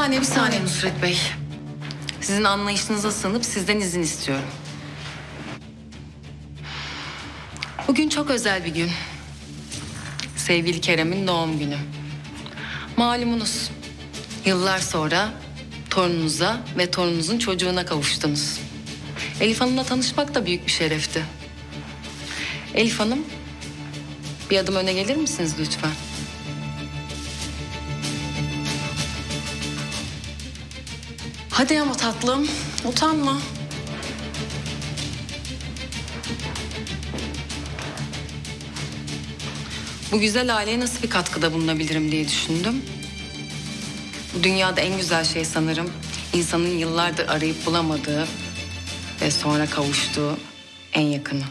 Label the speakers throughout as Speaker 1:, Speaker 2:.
Speaker 1: saniye, bir saniye Nusret Bey. Sizin anlayışınıza sığınıp sizden izin istiyorum. Bugün çok özel bir gün. Sevgili Kerem'in doğum günü. Malumunuz, yıllar sonra torununuza ve torununuzun çocuğuna kavuştunuz. Elif Hanım'la tanışmak da büyük bir şerefti. Elif Hanım, bir adım öne gelir misiniz lütfen? Hadi ama tatlım, utanma. Bu güzel aileye nasıl bir katkıda bulunabilirim diye düşündüm. Bu dünyada en güzel şey sanırım insanın yıllardır arayıp bulamadığı ve sonra kavuştuğu en yakını.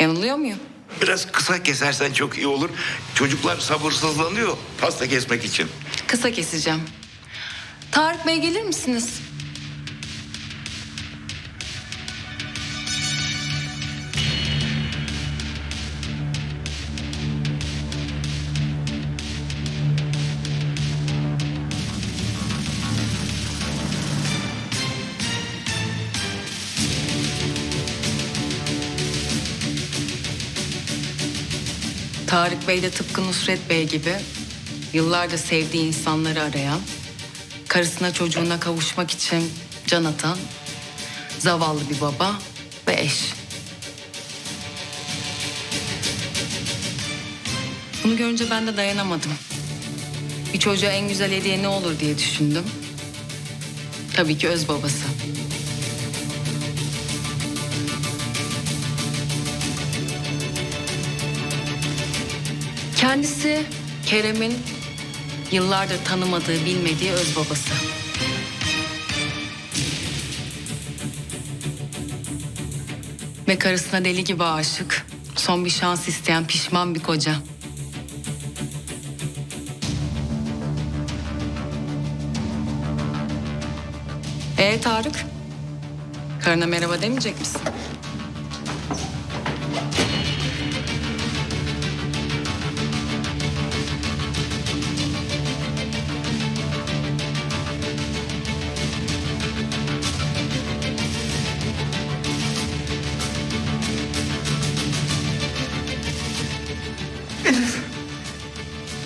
Speaker 1: Yanılıyor muyum?
Speaker 2: Biraz kısa kesersen çok iyi olur. Çocuklar sabırsızlanıyor pasta kesmek için.
Speaker 1: Kısa keseceğim. Tarık Bey gelir misiniz? Tarık Bey de tıpkı Nusret Bey gibi yıllardır sevdiği insanları arayan, karısına çocuğuna kavuşmak için can atan, zavallı bir baba ve eş. Bunu görünce ben de dayanamadım. Bir çocuğa en güzel hediye ne olur diye düşündüm. Tabii ki öz babası. Kendisi Kerem'in yıllardır tanımadığı, bilmediği öz babası. Ve karısına deli gibi aşık, son bir şans isteyen pişman bir koca. Ee Tarık? Karına merhaba demeyecek misin?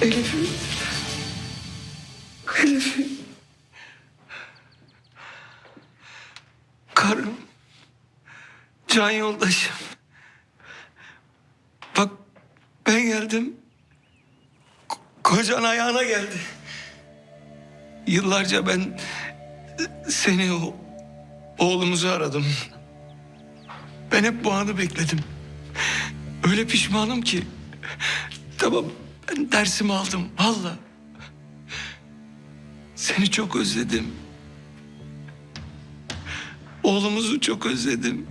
Speaker 3: Elif'im. Elif'im. Karım. Can yoldaşım. Bak ben geldim. Ko- Kocan ayağına geldi. Yıllarca ben seni o oğlumuzu aradım. Ben hep bu anı bekledim. Öyle pişmanım ki. Tamam ben dersimi aldım valla. Seni çok özledim. Oğlumuzu çok özledim.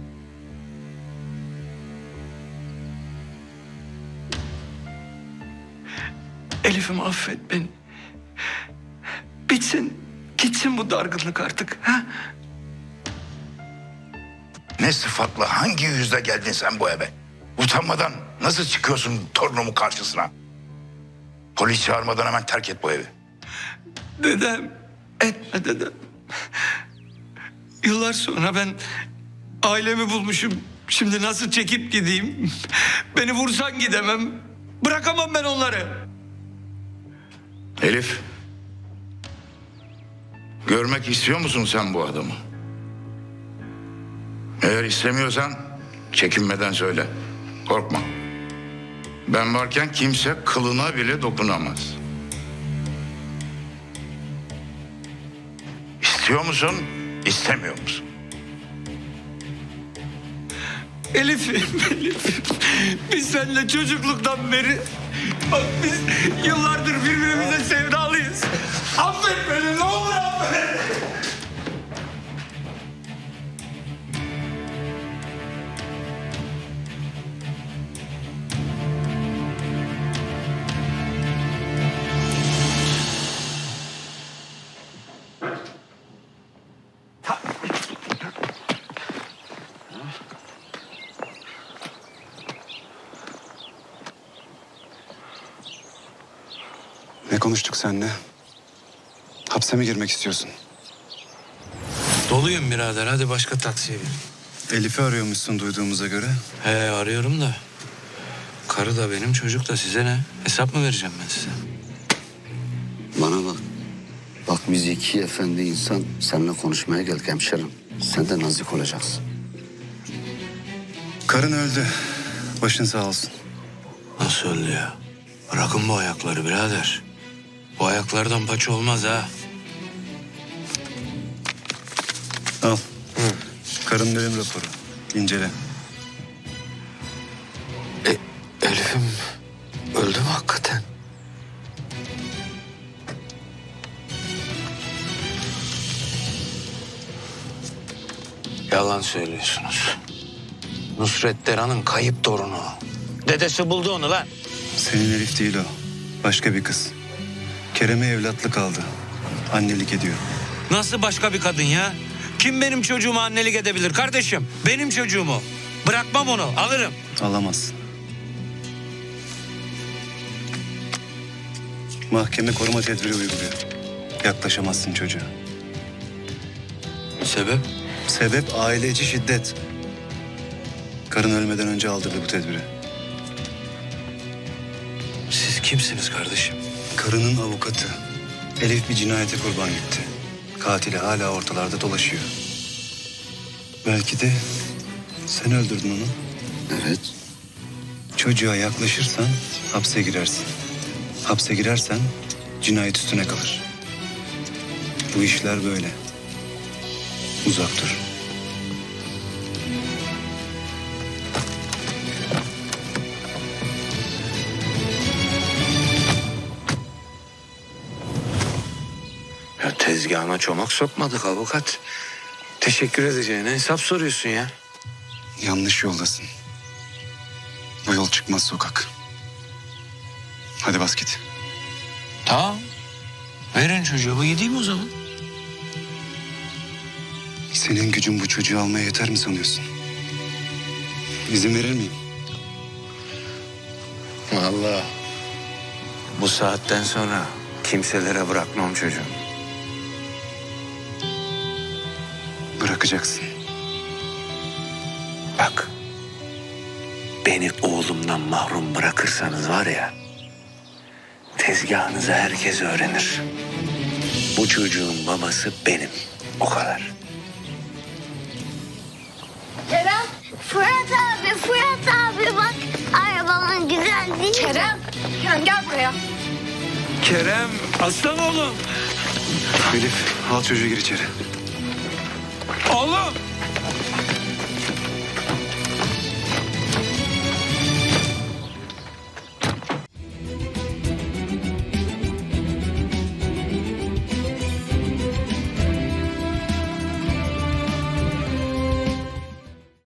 Speaker 3: Elif'im affet beni. Bitsin, gitsin bu dargınlık artık. Ha?
Speaker 2: Ne sıfatla hangi yüzle geldin sen bu eve? Utanmadan nasıl çıkıyorsun torunumun karşısına? Polis çağırmadan hemen terk et bu evi.
Speaker 3: Dedem, etme dedem. Yıllar sonra ben ailemi bulmuşum. Şimdi nasıl çekip gideyim? Beni vursan gidemem. Bırakamam ben onları.
Speaker 2: Elif. Görmek istiyor musun sen bu adamı? Eğer istemiyorsan çekinmeden söyle. Korkma. Ben varken kimse kılına bile dokunamaz. İstiyor musun, istemiyor musun?
Speaker 3: Elif'im, Elif'im. Biz seninle çocukluktan beri... Bak biz yıllardır birbirimize sevdalıyız. Affet Ne
Speaker 4: konuştuk seninle? Hapse mi girmek istiyorsun?
Speaker 5: Doluyum birader hadi başka taksiye bin.
Speaker 4: Elif'i arıyormuşsun duyduğumuza göre.
Speaker 5: He arıyorum da. Karı da benim çocuk da size ne? Hesap mı vereceğim ben size?
Speaker 6: Bana bak. Bak biz iki efendi insan seninle konuşmaya geldik hemşerim. Sen de nazik olacaksın.
Speaker 4: Karın öldü. Başın sağ olsun.
Speaker 5: Nasıl öldü ya? Bırakın bu ayakları birader. Bu ayaklardan paça olmaz ha.
Speaker 4: Al. Karın ölüm raporu. İncele.
Speaker 5: E, Elif'im öldü mü hakikaten? Yalan söylüyorsunuz. Nusret Deran'ın kayıp torunu. Dedesi buldu onu lan.
Speaker 4: Senin Elif değil o. Başka bir kız. Kerem'e evlatlık aldı. Annelik ediyor.
Speaker 5: Nasıl başka bir kadın ya? Kim benim çocuğuma annelik edebilir kardeşim? Benim çocuğumu. Bırakmam onu, alırım.
Speaker 4: Alamazsın. Mahkeme koruma tedbiri uyguluyor. Yaklaşamazsın çocuğa.
Speaker 5: Sebep?
Speaker 4: Sebep aile içi şiddet. Karın ölmeden önce aldırdı bu tedbiri.
Speaker 5: Siz kimsiniz kardeşim?
Speaker 4: Karının avukatı. Elif bir cinayete kurban gitti. Katili hala ortalarda dolaşıyor. Belki de sen öldürdün onu.
Speaker 6: Evet.
Speaker 4: Çocuğa yaklaşırsan hapse girersin. Hapse girersen cinayet üstüne kalır. Bu işler böyle. Uzak dur.
Speaker 5: Tezgahına çomak sokmadık avukat. Teşekkür edeceğine hesap soruyorsun ya.
Speaker 4: Yanlış yoldasın. Bu yol çıkmaz sokak. Hadi bas git.
Speaker 5: Tamam. Verin çocuğu gideyim o zaman.
Speaker 4: Senin gücün bu çocuğu almaya yeter mi sanıyorsun? İzin verir miyim?
Speaker 5: Vallahi bu saatten sonra kimselere bırakmam çocuğum.
Speaker 4: Bırakacaksın.
Speaker 5: Bak. Beni oğlumdan mahrum bırakırsanız var ya... ...tezgahınızı herkes öğrenir. Bu çocuğun babası benim. O kadar.
Speaker 7: Kerem, Fırat abi, Fırat abi bak. Arabanın güzel değil mi?
Speaker 8: Kerem, Kerem gel buraya.
Speaker 5: Kerem, aslan oğlum.
Speaker 4: Elif al çocuğu gir içeri.
Speaker 5: Oğlum.